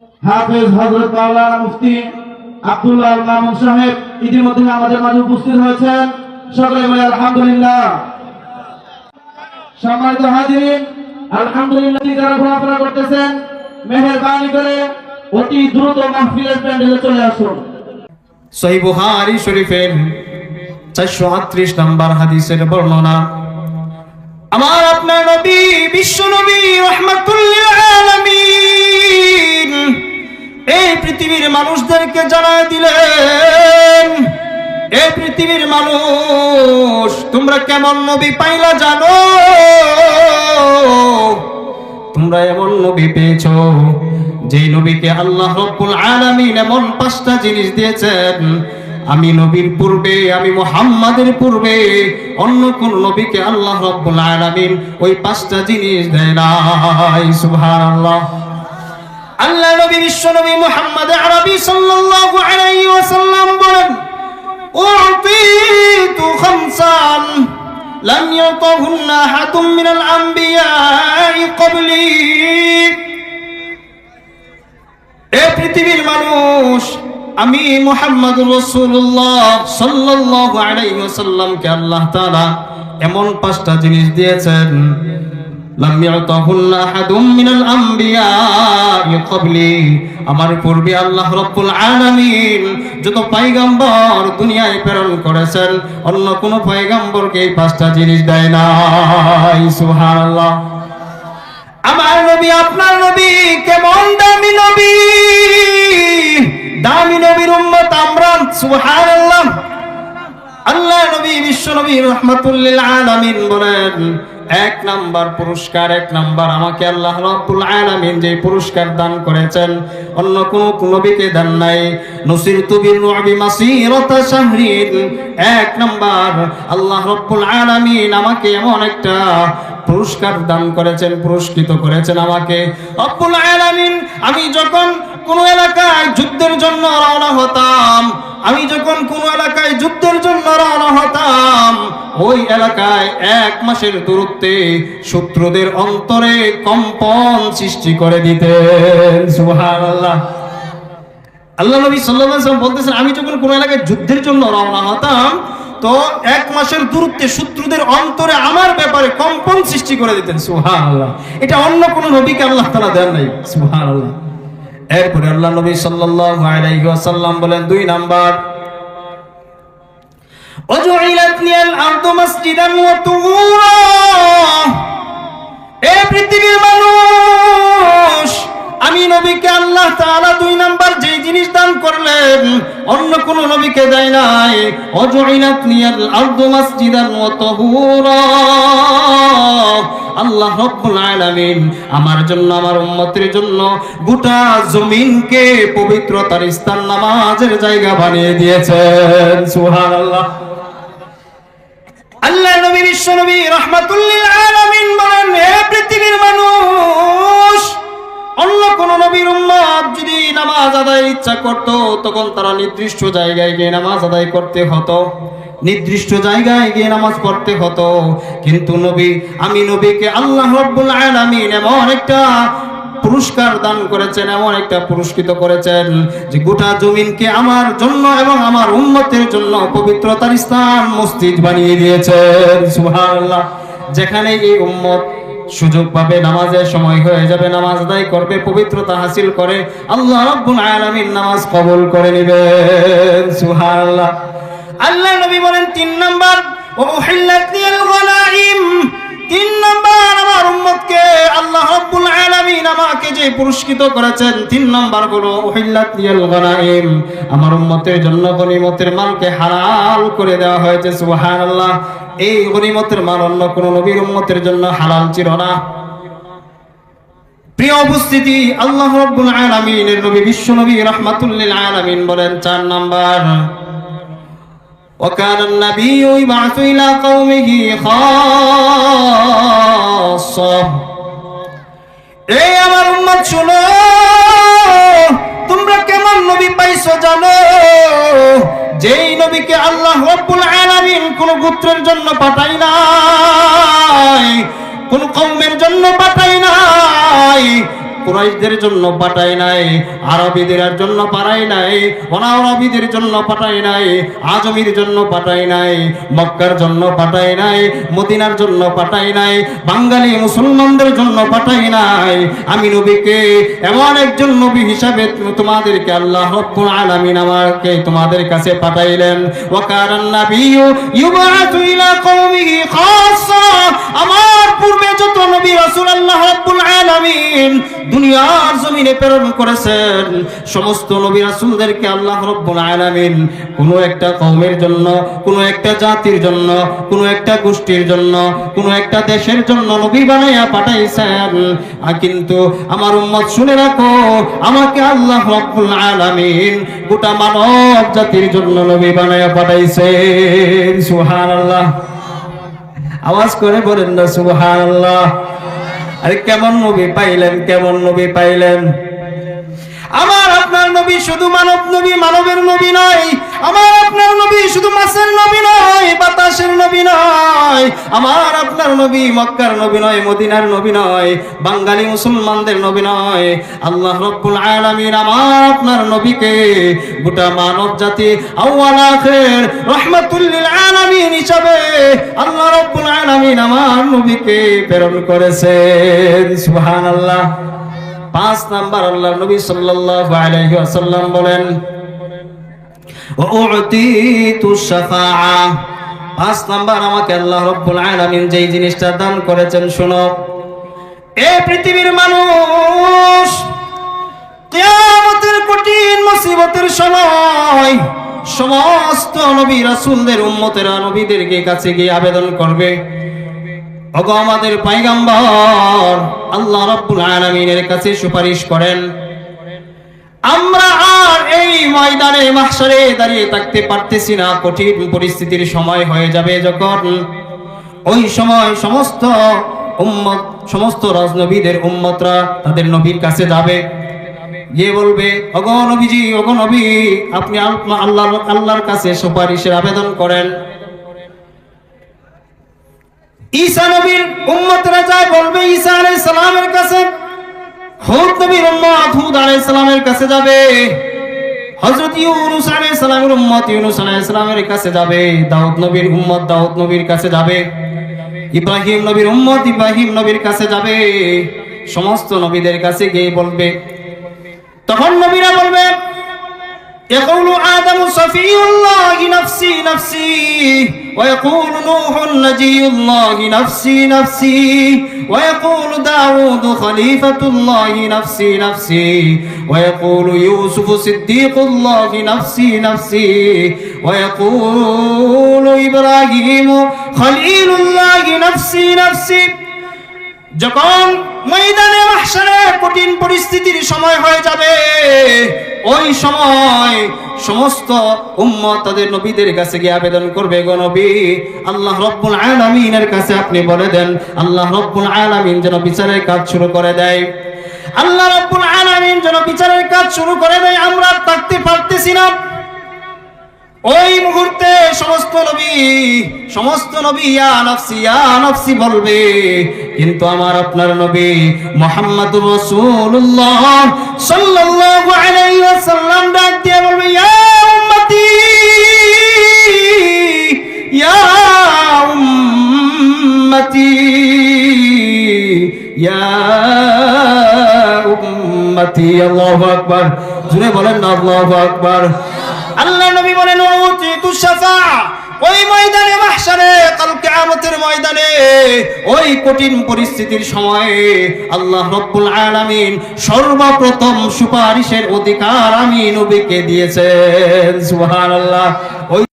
হাফেজ হজরত মাওলানা মুফতি আব্দুল্লাহ মামুন সাহেব ইতিমধ্যে আমাদের মাঝে উপস্থিত হয়েছেন। সকলে বলে আলহামদুলিল্লাহ। সম্মানিত হাজিরিন, আলহামদুলিল্লাহ যারা ঘোরাফেরা করতেছেন। মেহেরবানি করে অতি দ্রুত মাহফিলের প্যান্ডেলে চলে আসুন। সহি বুহারি শরীফের চারশো আটত্রিশ নম্বর হাদিসের বর্ণনা, আমার আপনার নবী, বিশ্ব নবী রহমাতুল্লিল এই পৃথিবীর মানুষদেরকে জানায় দিলেন, এই পৃথিবীর মানুষ, তোমরা কেমন নবী পাইলা জানো? তোমরা এমন নবী পেয়েছ যে নবীকে আল্লাহ রব্বুল আলামিন এমন পাঁচটা জিনিস দিয়েছেন। আমি নবীর পূর্বে, আমি মুহাম্মাদের পূর্বে অন্য কোন নবীকে আল্লাহ রব্বুল আলামিন ওই পাঁচটা জিনিস দেয় নাই, সুবহানাল্লাহ। আল্লাহ নবী, বিশ্ব নবী মুহাম্মদ আরবি সাল্লাল্লাহু আলাইহি ওয়াসাল্লাম বলেন, উতিতু খামসান, লাম ইয়াতাহুন্না হাতুম মিনাল আম্বিয়া ক্বাবলি। এ পৃথিবীর মানুষ, আমি মোহাম্মদ রসুল্লাহ সাল্লাল্লাহু আলাইহি ওয়াসাল্লামকে আল্লাহ তাআলা এমন পাঁচটা জিনিস দিয়েছেন লাম ইয়াতাহুল্লা আহাদুম মিনাল আম্বিয়া'i ক্বাবলি আমার পূর্বে আল্লাহ রাব্বুল আলামিন যত পয়গম্বর দুনিয়ায় প্রেরণ করেছেন, অন্য কোন পয়গম্বরকে এই পাঁচটা জিনিস দেয় নাই। সুবহানাল্লাহ। আমার নবী, আপনার নবী, কেমন দামি নবী? দামি নবীর উম্মত আমরা, সুবহানাল্লাহ। আল্লাহ নবী, বিশ্ব নবী রহমাতুল্লিল আলামিন বলেন এক নাম্বার পুরস্কার, এক নাম্বার আমাকে আল্লাহ রাব্বুল আলামিন যে পুরস্কার দান করেছেন, অন্য কোন নবীকে দেন নাই। নসিরতু বিল রুবি মাসিরাতা শাহরিন। এক নাম্বার, আল্লাহ রাব্বুল আলামিন আমাকে এমন একটা পুরস্কার দান করেছেন, পুরস্কৃত করেছেন আমাকে। রব্বুল আলামিন, আমি যখন কোন এলাকায় যুদ্ধের জন্য রওনা হতাম, আমি যখন কোন এলাকায় যুদ্ধের জন্য রওনা হতাম ওই এলাকায় এক মাসের দূরত্বে শত্রুদের অন্তরে কম্পন সৃষ্টি করে দিতেন। সুবহানাল্লাহ। আল্লাহ নবী সাল্লাল্লাহু আলাইহি ওয়াসাল্লাম বলতেছেন, আমি যখন কোন এলাকায় যুদ্ধের জন্য রওনা হতাম, তো এক মাসের দূরত্বে শত্রুদের অন্তরে আমার ব্যাপারে কম্পন সৃষ্টি করে দিতেন। সুবহানাল্লাহ। এটা অন্য কোন নবীকে আল্লাহ তাআলা দেন নাই। সুবহানাল্লাহ। এরপরে আল্লাহ নবী সাল্লাল্লাহু আলাইহি বলেন, দুই নাম্বার আমি করলেন, অন্য কোন নবীকে দেয় নাই। অজইনাত লিয়াল আরদু আল্লাহ রব্বুল আমার জন্য, আমার উম্মতের জন্য গোটা জমিনকে পবিত্রতার স্থান, নামাজের জায়গা বানিয়ে দিয়েছেন। সুবহানাল্লাহ। আল্লাহ নবী, বিশ্ব নবী রহমাতুল্লিল বলেন পৃথিবীর মানুষ, অন্য কোন নবীর উম্মত যদি নামাজ আদায়ের ইচ্ছা করত, তখন তারা নির্দিষ্ট জায়গায় গিয়ে নামাজ আদায় করতে হতো। নির্দিষ্ট জায়গায় গিয়ে নামাজ পড়তে হতো। কিন্তু নবী, আমি নবীকে আল্লাহ রব্বুল আলামিন এমন একটা পুরস্কার দান করেছেন, এমন একটা পুরস্কৃত করেছেন যে গোটা জমিনকে আমার জন্য এবং আমার উম্মতের জন্য পবিত্রতার স্থান, মসজিদ বানিয়ে দিয়েছেন। সুবহানাল্লাহ। যেখানে এই উম্মত সুযোগ পাবে, নামাজের সময় হয়ে যাবে, নামাজ আদায় করবে, পবিত্রতা হাসিল করে, আল্লাহ রাব্বুল আলামিন নামাজ কবুল করে নেবেন। সুবহানাল্লাহ। আল্লাহ নবী বলেন, তিন নাম্বার ও গনাইম তিন নাম্বার উম্মতকে আল্লাহ রাব্বুল আলামিন আমাকে যে পুরস্কৃত করেছেন তিন নাম্বার হলো উহিল্লাত লিয়াল গনাইম আমার উম্মতের জন্য গনিমতের মালকে হালাল করে দেওয়া হয়েছে সুবহানাল্লাহ এই গনিমতের মাল অন্য কোন নবীর উম্মতের জন্য হালাল ছিল না প্রিয় উপস্থিতি আল্লাহ রাব্বুল আলামিনের নবী বিশ্ব নবী রাহমাতুল আলামিন বলেন চার নাম্বার وكان النبي يبعث إلى قومه خاصة এই আমার উম্মত, শুনো। তোমরা কেমন নবী পাইছো জানো? যেই নবীকে আল্লাহ রব্বুল আলামিন কোন গোত্রের জন্য পাঠাই নাই, কোন কওমের জন্য পাঠাই নাই কুরাইশদের জন্য পাঠাই নাই, আরবিদের জন্য পাঠাই নাই, অনারবিদের জন্য পাঠাই নাই, আজমির জন্য পাঠাই নাই, মক্কার জন্য পাঠাই নাই, মদিনার জন্য পাঠাই নাই, বাঙালি মুসলমানদের জন্য পাঠাই নাই। আমি নবীকে এমন একজন নবী হিসাবে তোমাদেরকে আল্লাহ রব্বুল আলামিন আমাকে তোমাদের কাছে পাঠাইলেন। ওয়াকারান নাবিয়্যু ইউবাতু ইলা কওমিহি খাসসা। আমার পূর্বে যত নবী রাসূল আল্লাহ রব্বুল আলামিন দুনিয়ার জমিনে প্রেরণ করেছেন। সমস্ত নবী রাসূলদেরকে আল্লাহ রব্বুল আলামিন কোনো একটা কওমের জন্য, কোনো একটা জাতির জন্য, কোনো একটা গোষ্ঠীর জন্য, কোনো একটা দেশের জন্য নবী বানাইয়া পাঠাইছেন। আর কিন্তু আমার উম্মত শুনে রাখো, আমাকে আল্লাহ রব্বুল আলামিন গোটা মানব জাতির জন্য নবী বানাইয়া পাঠাইছেন। সুবহানাল্লাহ। আওয়াজ করে বলেন না, সুবহানাল্লাহ। আরে কেমন নবী পাইলেন কেমন নবী পাইলেন? আমার নবী শুধু মানব নবী, মানবের নবী নয়। আমার আপনার নবী শুধু মাছের নবী নয়, বাতাসের নবী নয়। আমার আপনার নবী মক্কার নবী নয়, মদিনার নবী নয়, বাঙালি মুসলমানদের নবী নয়। আল্লাহ রব্বুল আলামিন আমার আপনার নবীকে গোটা মানব জাতি আউয়াল আখির রহমাতুল লিল আলামিন হিসাবে আল্লাহ রব্বুল আলামিন আমার নবীকে প্রেরণ করেছেন। সুবহানাল্লাহ। পাঁচ নাম্বার আল্লাহ নবী সাল্লাল্লাহু আলাইহি ওয়াসাল্লাম বলেন ওউতিতু শাফাআ। পাঁচ নাম্বার, আমাকে আল্লাহ রাব্বুল আলামিন যেই জিনিসটা দান করেছেন, শুনো। এই পৃথিবীর মানুষ কিয়ামতের কঠিন মুসিবতের সময় সমস্ত নবী রাসূলদের, উম্মতেরা নবীদেরকে কাছে গিয়ে আবেদন করবে। ওগো আমাদের পাইগাম্বর, আল্লাহ রাব্বুল আলামিনের কাছে সুপারিশ করেন, আমরা আর এই ময়দানে মাহশারে দাঁড়িয়ে থাকতে পারতেছি না, কঠিন পরিস্থিতির সময় হয়ে যাবে যখন ওই সময় সমস্ত উম্মত, সমস্ত রাজনবীদের উম্মতরা তাদের নবীর কাছে যাবে। গিয়ে বলবে অগো নবীজি অগো নবী, আপনি আল- আল্লাহ আল্লাহর কাছে সুপারিশের আবেদন করেন। ঈসা নবীর উম্মতরা যায় বলবে, ঈসা আলাইহিস সালামের কাছে, হুদ নবীর উম্মত, হুদ আলাইহিস সালামের কাছে যাবে। হযরত ইউনূস আলাইহিস সালামের উম্মত, ইউনূস আলাইহিস সালামের কাছে যাবে। দাউদ নবীর উম্মত, দাউদ নবীর কাছে যাবে। ইব্রাহিম নবীর উম্মত, ইব্রাহিম নবীর কাছে যাবে। সমস্ত নবীদের কাছে গিয়ে বলবে, তখন নবীরা বলবে يقول آدم صفي الله نفسي نفسي ويقول نوح نجي الله نفسي نفسي ويقول داود خليفة الله نفسي نفسي ويقول يوسف صديق الله نفسي نفسي ويقول إبراهيم خليل الله نفسي نفسي যখন ময়দানে মাহশারে কঠিন পরিস্থিতির সময় হয়ে যাবে ওই সময় সমস্ত উম্মত তাদের নবীদের কাছে গিয়ে আবেদন করবে, গো নবী, আল্লাহ রব্বুল আলামিনের কাছে আপনি বলে দেন, আল্লাহ রব্বুল আলামিন যেন বিচারের কাজ শুরু করে দেয়। আল্লাহ রব্বুল আলামিন যেন বিচারের কাজ শুরু করে দেয়, আমরা থাকতে পারতেছি না। ওই মুহূর্তে সমস্ত নবী সমস্ত নবী, ইয়া নফসি ইয়া নফসি বলবে, কিন্তু আমার আপনার নবী মুহাম্মদুর রাসূলুল্লাহ সাল্লাল্লাহু উম্মতি আল্লাহু আকবার। জুড়ে বলেন না, আল্লাহু আকবার। আল্লাহ নবী বলেন, উতিতু শাফা। ওই ময়দানে, মাহশারে, কাল কিয়ামতের ময়দানে, ওই কঠিন পরিস্থিতির সময়ে আল্লাহ রব্বুল আলামিন সর্বপ্রথম সুপারিশের অধিকার আমি নবীকে দিয়েছেন। সুবহানাল্লাহ।